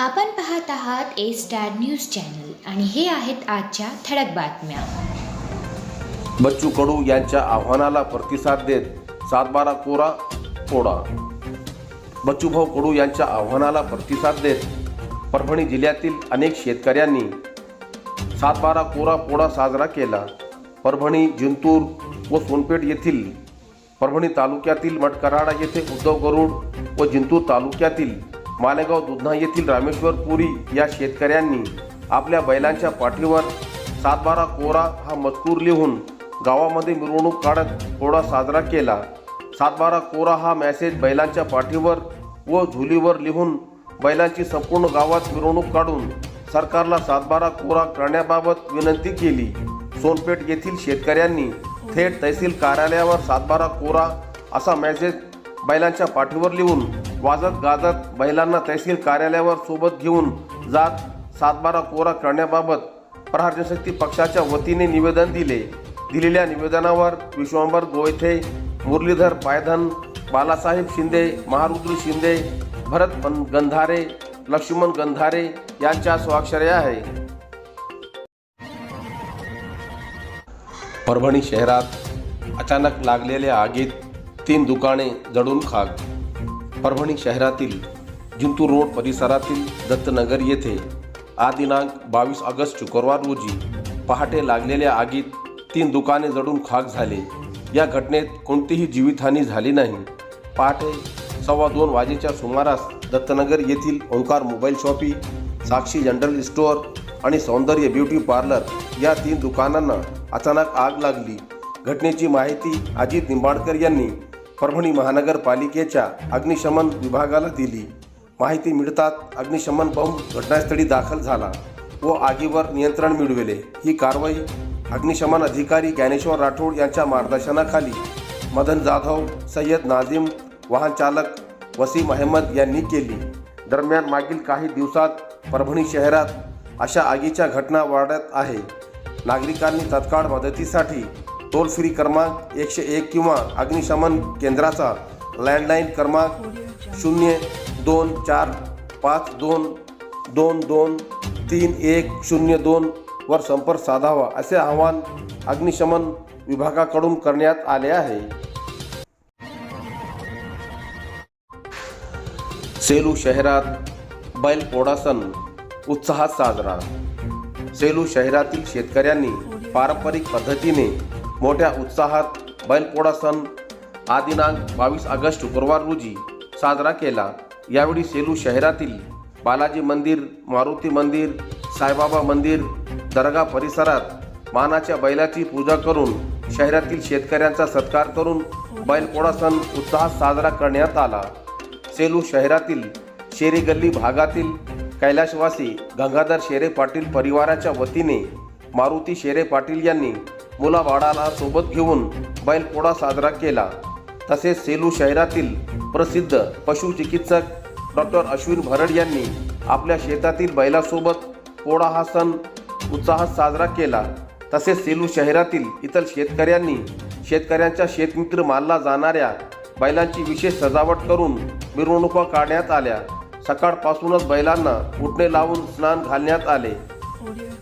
आपण पाहत आहात ए स्टार न्यूज चॅनल आणि हे आहेत आजच्या ठळक बातम्या. बच्चू कडू यांच्या आव्हानाला प्रतिसाद देत सातबारा कोरा पोडा बच्चूभाऊ कडू यांच्या आव्हानाला प्रतिसाद देत परभणी जिल्ह्यातील अनेक शेतकऱ्यांनी सातबारा कोरा पोळा साजरा केला. परभणी जिंतूर व सोनपेठ येथील परभणी तालुक्यातील मटकराडा येथे उद्धव गरुड व जिंतूर तालुक्यातील मालेगाव दुधना येथील रामेश्वर पुरी या शेतकऱ्यांनी आपल्या बैलांच्या पाठीवर सातबारा कोरा हा मजकूर लिहून गावामध्ये मिरवणूक काढत पोळा साजरा केला. सातबारा कोरा हा मॅसेज बैलांच्या पाठीवर व झुलीवर लिहून बैलांची संपूर्ण गावात मिरवणूक काढून सरकारला सातबारा कोरा करण्याबाबत विनंती केली. सोनपेठ येथील शेतकऱ्यांनी थेट तहसील कार्यालयावर सातबारा कोरा असा मॅसेज बैलांच्या पाठीवर लिहून वाजत गाजत बैलांना तहसील कार्यालयावर सोबत घेऊन जात सातबारा कोरा करण्याबाबत प्रहार जनशक्ती पक्षाच्या वतीने निवेदन दिले. दिलेल्या निवेदनावर विश्वंभर गोयथे मुरलीधर पायधन बालासाहेब शिंदे महारुद्र शिंदे भरत बन- गंधारे लक्ष्मण गंधारे यांच्या स्वाक्षऱ्या आहे. परभणी शहरात अचानक लागलेल्या आगीत तीन दुकाने जडून खाक परभणी शहरातील जिंतूर रोड परिसरातील दत्तनगर येथे आज दिनांक बावीस ऑगस्ट शुक्रवार रोजी पहाटे लागलेल्या आगीत तीन दुकाने जडून खाक झाले. या घटनेत कोणतीही जीवितहानी झाली नाही. पहाटे सव्वा दोन वाजेच्या सुमारास दत्तनगर येथील Omkar mobile shoppy Sakshi general store आणि सौंदर्य ब्युटी पार्लर या तीन दुकानांना अचानक आग लागली. घटनेची माहिती अजित निंबाडकर यांनी परभणी महानगरपालिकेच्या अग्निशमन विभागाला दिली. माहिती मिळताच अग्निशमन बंब घटनास्थळी दाखल झाला व आगीवर नियंत्रण मिळविले. ही कारवाई अग्निशमन अधिकारी ज्ञानेश्वर राठोड यांच्या मार्गदर्शनाखाली मदन जाधव सय्यद नाझीम वाहन चालक वसीम अहमद यांनी केली. दरम्यान मागील काही दिवसात परभणी शहरात अशा आगीच्या घटना वाढत आहे. नागरिकांनी तत्काळ मदतीसाठी टोल फ्री क्रमांक एकशे एक किंवा अग्निशमन केंद्राचा लँडलाईन क्रमांक शून्य दोन चार पाच दोन दोन दोन तीन एक शून्य दोन वर संपर्क साधावा असे आवाहन अग्निशमन विभागाकडून करण्यात आले आहे. सेलू शहरात बैलपोडा सण उत्साहात साजरा. सेलू शहरातील शेतकऱ्यांनी पारंपरिक पद्धतीने मोठ्या उत्साहात बैलपोळा सण हा दिनांक बावीस ऑगस्ट शुक्रवार रोजी साजरा केला. यावेळी सेलू शहरातील बालाजी मंदिर मारुती मंदिर साईबाबा मंदिर दर्गा परिसरात मानाच्या बैलाची पूजा करून शहरातील शेतकऱ्यांचा सत्कार करून बैलपोळा सण उत्साहात साजरा करण्यात आला. सेलू शहरातील शेरी गल्ली भागातील कैलाशवासी गंगाधर शेरे पाटील परिवाराच्या वतीने मारुती शेरे पाटील यांनी मुलाबाळाला सोबत घेऊन बैलपोळा साजरा केला. तसेच सेलू शहरातील प्रसिद्ध पशुचिकित्सक डॉक्टर अश्विन भरड यांनी आपल्या शेतातील बैलासोबत पोळा हा सण उत्साहात साजरा केला. तसेच सेलू शहरातील इतर शेतकऱ्यांनी शेतकऱ्यांच्या शेतमित्र मानला जाणाऱ्या बैलांची विशेष सजावट करून मिरवणुका काढण्यात आल्या. सकाळपासूनच बैलांना उठणे लावून स्नान घालण्यात आले.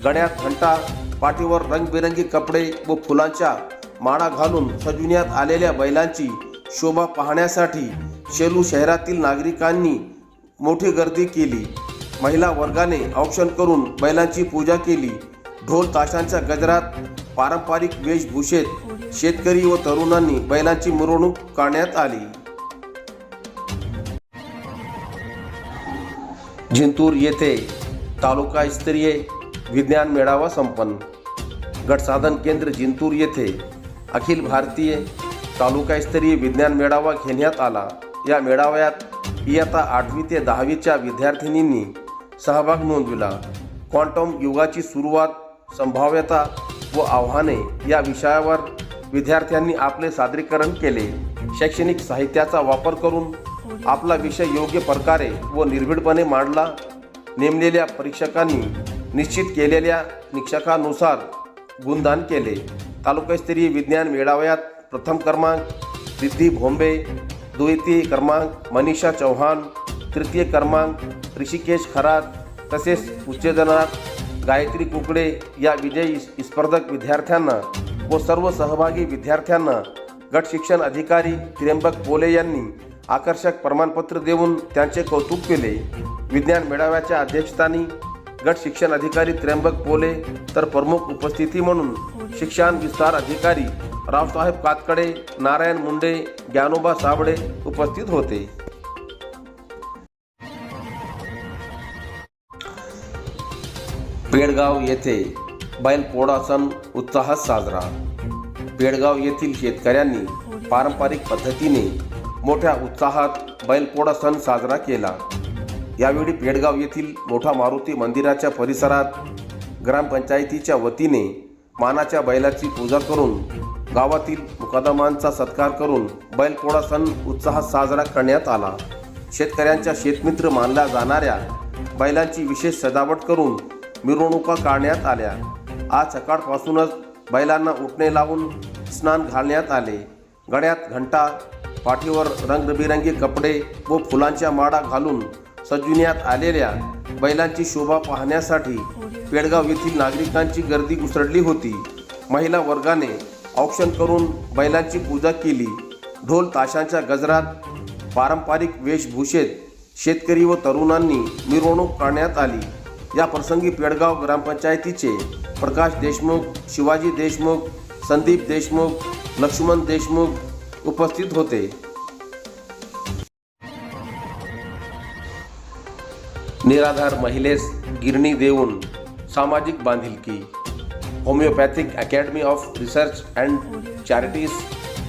गण्यात घंटा पाठीवर रंगबिरंगी कपडे व फुलांच्या माळा घालून सजविण्यात आलेल्या बैलांची शोभा पाहण्यासाठी शेलू शहरातील नागरिकांनी मोठी गर्दी केली. महिला वर्गाने औक्षण करून बैलांची पूजा केली. ढोल ताशांच्या गजरात पारंपरिक वेशभूषेत शेतकरी व तरुणांनी बैलांची मिरवणूक काढण्यात आली. जिंतूर येथे तालुकास्तरीय विज्ञान मेळावा संपन्न. गटसाधन केंद्र जिंतूर येथे अखिल भारतीय तालुकास्तरीय विज्ञान मेळावा घेण्यात आला. या मेळाव्यात इयत्ता आठवी ते दहावीच्या विद्यार्थिनींनी सहभाग नोंदविला. क्वांटम युगाची सुरुवात संभाव्यता व आव्हाने या विषयावर विद्यार्थ्यांनी आपले सादरीकरण केले. शैक्षणिक साहित्याचा वापर करून आपला विषय योग्य प्रकारे व निर्भीडपणे मांडला. नेमलेल्या परीक्षकांनी निश्चित केलेल्या निरीक्षकानुसार गुणदान केले. तालुकास्तरीय विज्ञान मेळाव्यात प्रथम क्रमांक रिद्धी भोंबे द्वितीय क्रमांक मनीषा चौहान तृतीय क्रमांक ऋषिकेश खरात तसेच उच्चेदनात गायत्री कुकडे या विजयी स्पर्धक विद्यार्थ्यांना व सर्व सहभागी विद्यार्थ्यांना गट शिक्षण अधिकारी त्र्यंबक पोले यांनी आकर्षक प्रमाणपत्र देऊन त्यांचे कौतुक केले. विज्ञान मेळाव्याच्या अध्यक्षस्थानी गट शिक्षण अधिकारी त्र्यंबक पोले तर प्रमुख उपस्थिती म्हणून शिक्षण विस्तार अधिकारी रावसाहेब कातकडे नारायण मुंडे ज्ञानोबा साबळे उपस्थित होते. पेडगाव येथे बैलपोळा सण उत्साहात साजरा. पेडगाव येथील शेतकऱ्यांनी पारंपरिक पद्धतीने मोठ्या उत्साहात बैलपोळा सण साजरा केला. यावेळी पेडगाव येथील मोठा मारुती मंदिराच्या परिसरात ग्रामपंचायतीच्या वतीने मानाच्या बैलाची पूजा करून गावातील मुकादमांचा सत्कार करून बैलपोळा सण उत्साहात साजरा करण्यात आला. शेतकऱ्यांच्या शेतमित्र मानल्या जाणाऱ्या बैलांची विशेष सजावट करून मिरवणुका काढण्यात आल्या. आज सकाळपासूनच बैलांना उठणे लावून स्नान घालण्यात आले. गळ्यात घंटा पाठीवर रंगबिरंगी कपडे व फुलांच्या माळा घालून सजविण्यात आलेल्या बैलांची शोभा पाहण्यासाठी पेडगाव येथील नागरिकांची गर्दी उसळली होती. महिला वर्गाने औक्षण करून बैलांची पूजा केली. ढोल ताशांच्या गजरात पारंपरिक वेशभूषेत शेतकरी व तरुणांनी मिरवणूक काढण्यात आली. या प्रसंगी पेडगाव ग्रामपंचायतीचे प्रकाश देशमुख शिवाजी देशमुख संदीप देशमुख लक्ष्मण देशमुख उपस्थित होते. निराधार महिलेस गिरणी देऊन सामाजिक बांधिलकी homeopathic academy of research and charities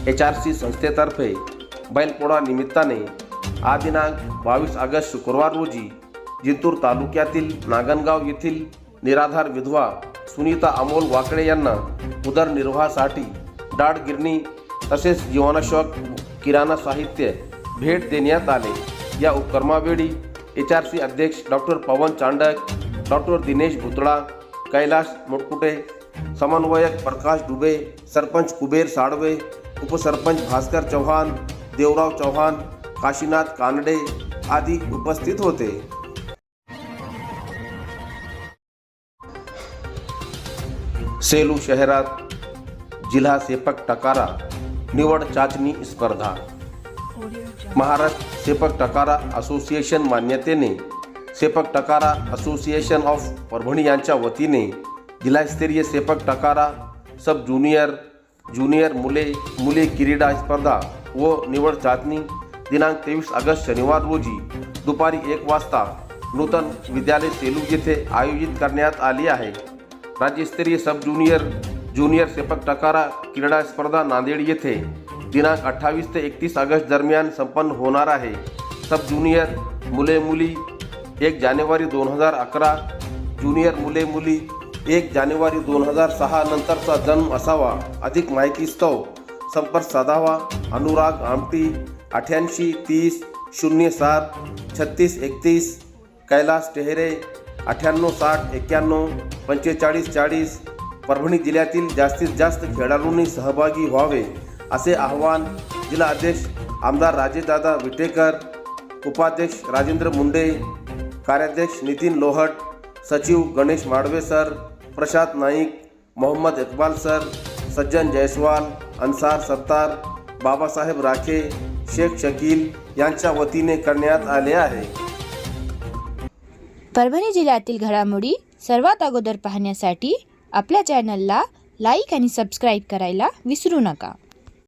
H R C संस्थेतर्फे बैलपोळा निमित्ताने आज दिनांक बावीस ऑगस्ट शुक्रवार रोजी जिंतूर तालुक्यातील नागनगाव येथील निराधार विधवा सुनीता अमोल वाकडे यांना उदरनिर्वाहासाठी डाळ गिरणी तसेच जीवनाशोक किराणा साहित्य भेट देण्यात आले. या उपक्रमावेळी एच आर सी अध्यक्ष डॉक्टर पवन चांडक डॉक्टर दिनेश भुतळा कैलास मोटकुटे समन्वयक प्रकाश डुबे सरपंच कुबेर साळवे उपसरपंच भास्कर चव्हाण देवराव चव्हाण काशीनाथ कानडे आदी उपस्थित होते. सेलू शहरात जिल्हा सेपक टकारा निवड चाचणी स्पर्धा. Maharashtra sepak takraw association मान्यतेने sepak takraw association of Parbhani यांच्या वतीने जिल्हास्तरीय sepak takraw sub junior junior मुले मुले क्रीडा स्पर्धा व निवड चाचणी दिनांक तेवीस ऑगस्ट शनिवार रोजी दुपारी एक वाजता नूतन विद्यालय सेलू येथे आयोजित करण्यात आली आहे. राज्यस्तरीय sub junior junior sepak takraw क्रीडा स्पर्धा नांदेड येथे दिनांक अठ्ठावीस ते एकतीस ऑगस्ट दरम्यान संपन्न होणार आहे. सब ज्युनियर मुले मुली एक जानेवारी दोन हजार अकरा ज्युनियर मुले मुली एक जानेवारी दोन हजार सहा नंतरचा जन्म असावा अधिक माहितीस्तव संपर्क साधावा अनुराग आमटी अठ्ठ्याऐंशी तीस शून्य सात छत्तीस एकतीस कैलास टेहरे अठ्ठ्याण्णव साठ एक्क्याण्णव पंचेचाळीस चाळीस परभणी जिल्ह्यातील जास्तीत जास्त खेळाडूंनी सहभागी व्हावे. असे आवाहन जिल्हा अध्यक्ष आमदार राजेदादा विटेकर उपाध्यक्ष राजेंद्र मुंडे कार्याध्यक्ष नितीन लोहट सचिव गणेश माडवे सर प्रशांत नाईक मोहम्मद इकबाल सर सज्जन जयस्वाल अन्सार सत्तार बाबासाहेब राखे शेख शकील यांच्या वतीने करण्यात आले आहे. परभणी जिल्ह्यातील घडामोडी सर्वात अगोदर पाहण्यासाठी आपल्या चॅनलला लाईक आणि सबस्क्राईब करायला विसरू नका.